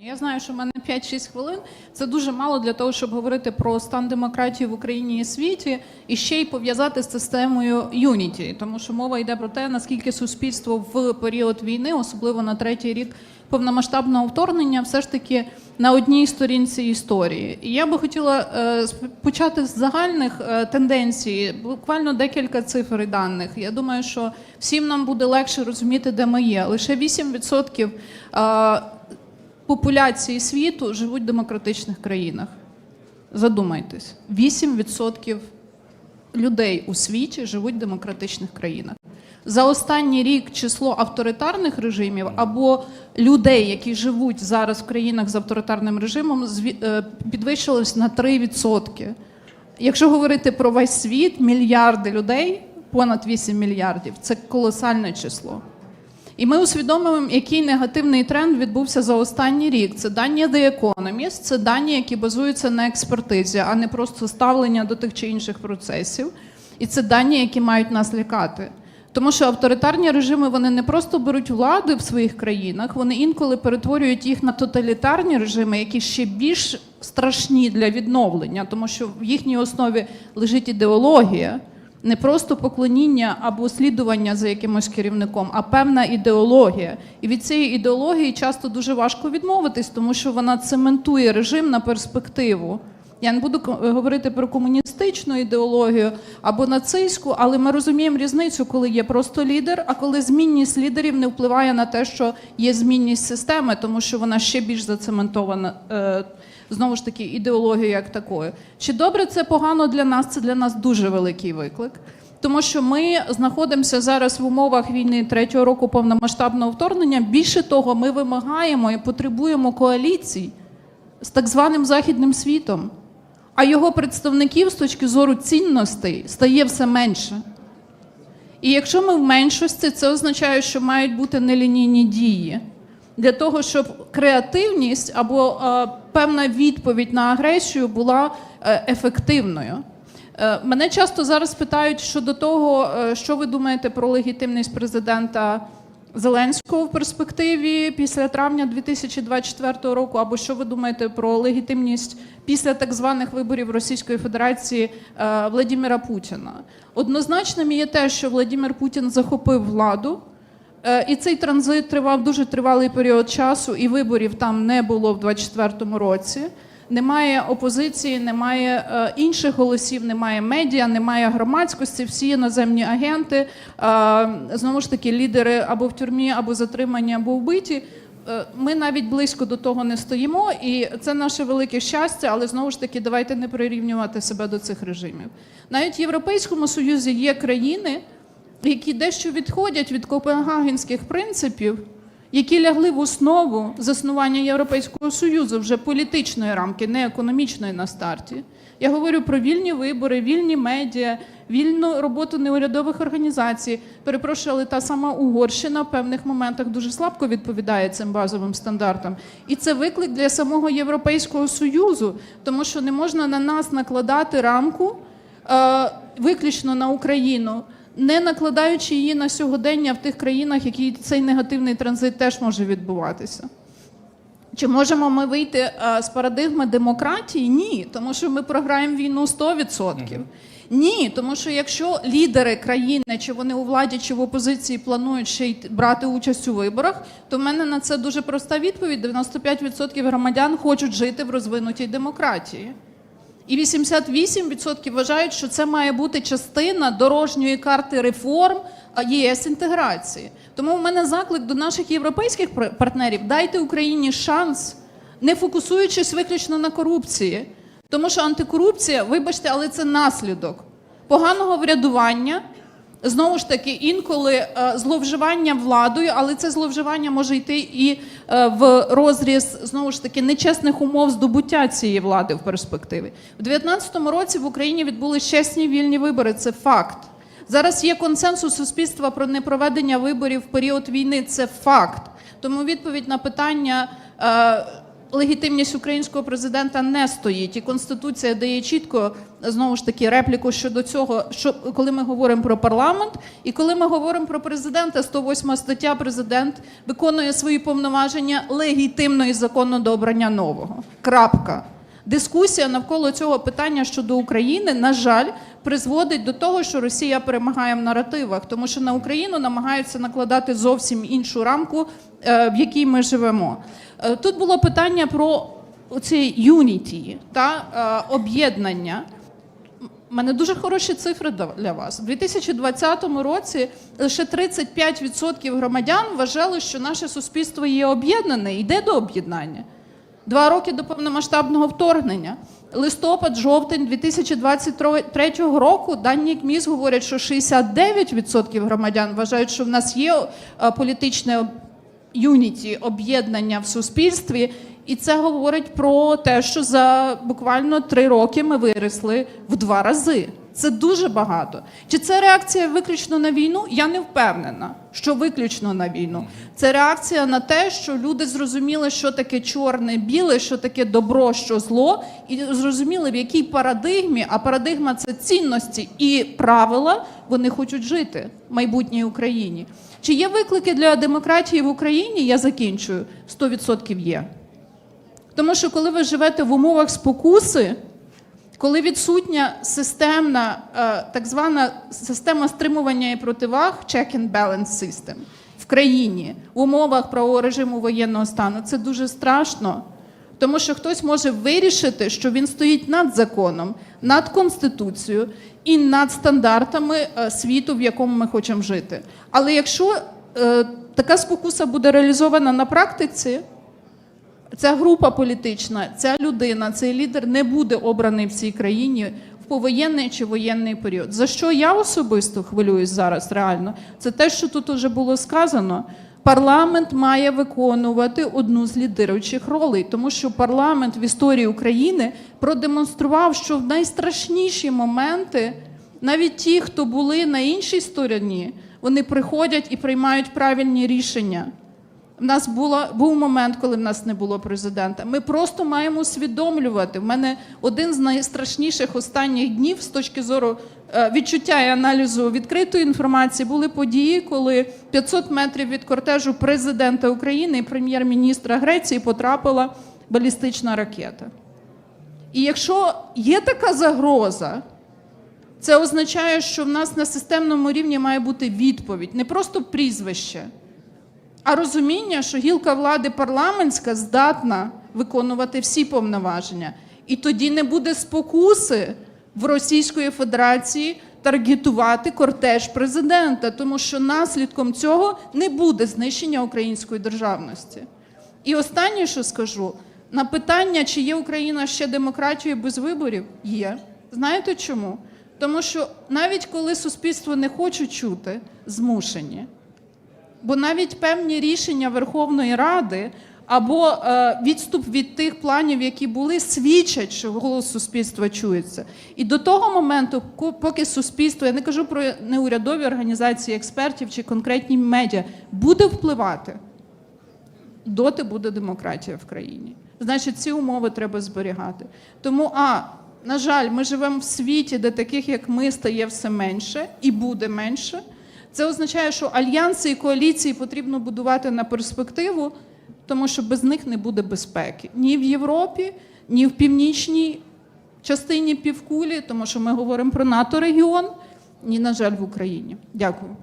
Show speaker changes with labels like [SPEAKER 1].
[SPEAKER 1] Я знаю, що в мене 5-6 хвилин. Це дуже мало для того, щоб говорити про стан демократії в Україні і світі, і ще й пов'язати з системою Юніті, тому що мова йде про те, наскільки суспільство в період війни, особливо на третій рік повномасштабного вторгнення, все ж таки на одній сторінці історії. І я би хотіла е, почати з загальних е, тенденцій, буквально декілька цифр і даних. Я думаю, що всім нам буде легше розуміти, де ми є. Лише 8% е, популяції світу живуть в демократичних країнах. Задумайтесь, 8% людей у світі живуть в демократичних країнах. За останній рік число авторитарних режимів або людей, які живуть зараз в країнах з авторитарним режимом, е, підвищилось на 3%. Якщо говорити про весь світ, мільярди людей, понад 8 мільярдів це колосальне число. І ми усвідомлюємо, який негативний тренд відбувся за останній рік. Це дані The Economist, це дані, які базуються на експертизі, а не просто ставлення до тих чи інших процесів. І це дані, які мають нас лякати. Тому що авторитарні режими вони не просто беруть владу в своїх країнах, вони інколи перетворюють їх на тоталітарні режими, які ще більш страшні для відновлення, тому що в їхній основі лежить ідеологія не просто поклоніння або слідування за якимось керівником, а певна ідеологія. І від цієї ідеології часто дуже важко відмовитись, тому що вона цементує режим на перспективу. Я не буду говорити про комуністичну ідеологію або нацистську, але ми розуміємо різницю, коли є просто лідер, а коли змінність лідерів не впливає на те, що є змінність системи, тому що вона ще більш зацементована. Знову ж таки, ідеологією як такою. Чи добре це погано для нас? Це для нас дуже великий виклик. Тому що ми знаходимося зараз в умовах війни третього року повномасштабного вторгнення. Більше того, ми вимагаємо і потребуємо коаліцій з так званим західним світом, а його представників з точки зору цінностей стає все менше. І якщо ми в меншості, це означає, що мають бути нелінійні дії для того, щоб креативність або е, певна відповідь на агресію була е, ефективною. Е, мене часто зараз питають щодо того, що ви думаєте про легітимність президента Зеленського в перспективі після травня 2024 року, або що ви думаєте про легітимність після так званих виборів Російської Федерації Владимира Путіна? Однозначним є те, що Владимир Путін захопив владу. Е, І цей транзит тривав дуже тривалий період часу, і виборів там не було в 24-му році. Немає опозиції, немає е, інших голосів, немає медіа, немає громадськості. Всі іноземні агенти, е, знову ж таки, лідери або в тюрмі, або затримані, або вбиті. Е, Ми навіть близько до того не стоїмо, і це наше велике щастя, але знову ж таки, давайте не прирівнювати себе до цих режимів. Навіть в Європейському Союзі є країни, які дещо відходять від копенгагенських принципів, які лягли в основу заснування Європейського Союзу вже політичної рамки, не економічної на старті. Я говорю про вільні вибори, вільні медіа, вільну роботу неурядових організацій. Перепрошую, але та сама Угорщина в певних моментах дуже слабко відповідає цим базовим стандартам. І це виклик для самого Європейського Союзу, тому що не можна на нас накладати рамку е, виключно на Україну, не накладаючи її на сьогодення в тих країнах, які цей негативний транзит теж може відбуватися. Чи можемо ми вийти е, з парадигми демократії? Ні, тому що ми програємо війну 100%. Ні, тому що якщо лідери країни, чи вони у владі, чи в опозиції планують ще й брати участь у виборах, то в мене на це дуже проста відповідь: 95% громадян хочуть жити в розвинутій демократії. І 88% вважають, що це має бути частина дорожньої карти реформ ЄС інтеграції. Тому в мене заклик до наших європейських партнерів: дайте Україні шанс, не фокусуючись виключно на корупції. Тому що антикорупція, вибачте, але це наслідок поганого врядування. Знову ж таки, інколи е, зловживання владою, але це зловживання може йти і е, в розріз знову ж таки нечесних умов здобуття цієї влади в перспективі. У 2019 році в Україні відбулись чесні вільні вибори. Це факт. Зараз є консенсус суспільства про непроведення виборів в період війни. Це факт. Тому відповідь на питання. Легітимність українського президента не стоїть, і конституція дає чітко знову ж таки репліку щодо цього, що коли ми говоримо про парламент, і коли ми говоримо про президента, 108 стаття, президент виконує свої повноваження легітимно і законно до обрання нового. Крапка. Дискусія навколо цього питання щодо України, на жаль, призводить до того, що Росія перемагає в наративах, тому що на Україну намагаються накладати зовсім іншу рамку, е, в якій ми живемо. Е, Тут було питання про оці юніті та е, об'єднання. У мене дуже хороші цифри для вас. У 2020 році лише 35% громадян вважали, що наше суспільство є об'єднане, йде до об'єднання. Два роки до повномасштабного вторгнення. Листопад, жовтень 2023 року дані КМІС говорять, що 69% громадян вважають, що в нас є е, політичне юніті, об'єднання в суспільстві. І це говорить про те, що за буквально три роки ми виросли в два рази. Це дуже багато. Чи це реакція виключно на війну? Я не впевнена, що виключно на війну. Це реакція на те, що люди зрозуміли, що таке чорне, біле, що таке добро, що зло, і зрозуміли, в якій парадигмі, а парадигма це цінності і правила, вони хочуть жити в майбутній Україні. Чи є виклики для демократії в Україні? Я закінчую. 100% є. Тому що коли ви живете в умовах спокуси, коли відсутня системна, е, так звана система стримування і противаг, check and balance system, в країні в умовах правового режиму воєнного стану, це дуже страшно. Тому що хтось може вирішити, що він стоїть над законом, над конституцією і над стандартами е, світу, в якому ми хочемо жити. Але якщо е, така спокуса буде реалізована на практиці, ця група політична, ця людина, цей лідер не буде обраний в цій країні в повоєнний чи воєнний період. За що я особисто хвилююсь зараз реально? Це те, що тут уже було сказано. Парламент має виконувати одну з лідируючих ролей, тому що парламент в історії України продемонстрував, що в найстрашніші моменти навіть ті, хто були на іншій стороні, вони приходять і приймають правильні рішення. В нас було, був момент, коли в нас не було президента. Ми просто маємо усвідомлювати. В мене один з найстрашніших останніх днів з точки зору е, відчуття і аналізу відкритої інформації були події, коли 500 метрів від кортежу президента України і прем'єр-міністра Греції потрапила балістична ракета. І якщо є така загроза, це означає, що в нас на системному рівні має бути відповідь, не просто прізвище. А розуміння, що гілка влади парламентська здатна виконувати всі повноваження, і тоді не буде спокуси в Російської Федерації таргетувати кортеж президента, тому що наслідком цього не буде знищення української державності. І останнє, що скажу, на питання, чи є Україна ще демократією без виборів, є. Знаєте чому? Тому що навіть коли суспільство не хоче чути, змушені. Бо навіть певні рішення Верховної Ради або е, відступ від тих планів, які були, свідчать, що голос суспільства чується. І до того моменту, поки суспільство, я не кажу про неурядові організації експертів чи конкретні медіа, буде впливати, доти буде демократія в країні. Значить, ці умови треба зберігати. Тому, а на жаль, ми живемо в світі, де таких як ми стає все менше і буде менше. Це означає, що альянси і коаліції потрібно будувати на перспективу, тому що без них не буде безпеки ні в Європі, ні в північній частині півкулі, тому що ми говоримо про НАТО регіон, ні, на жаль, в Україні. Дякую.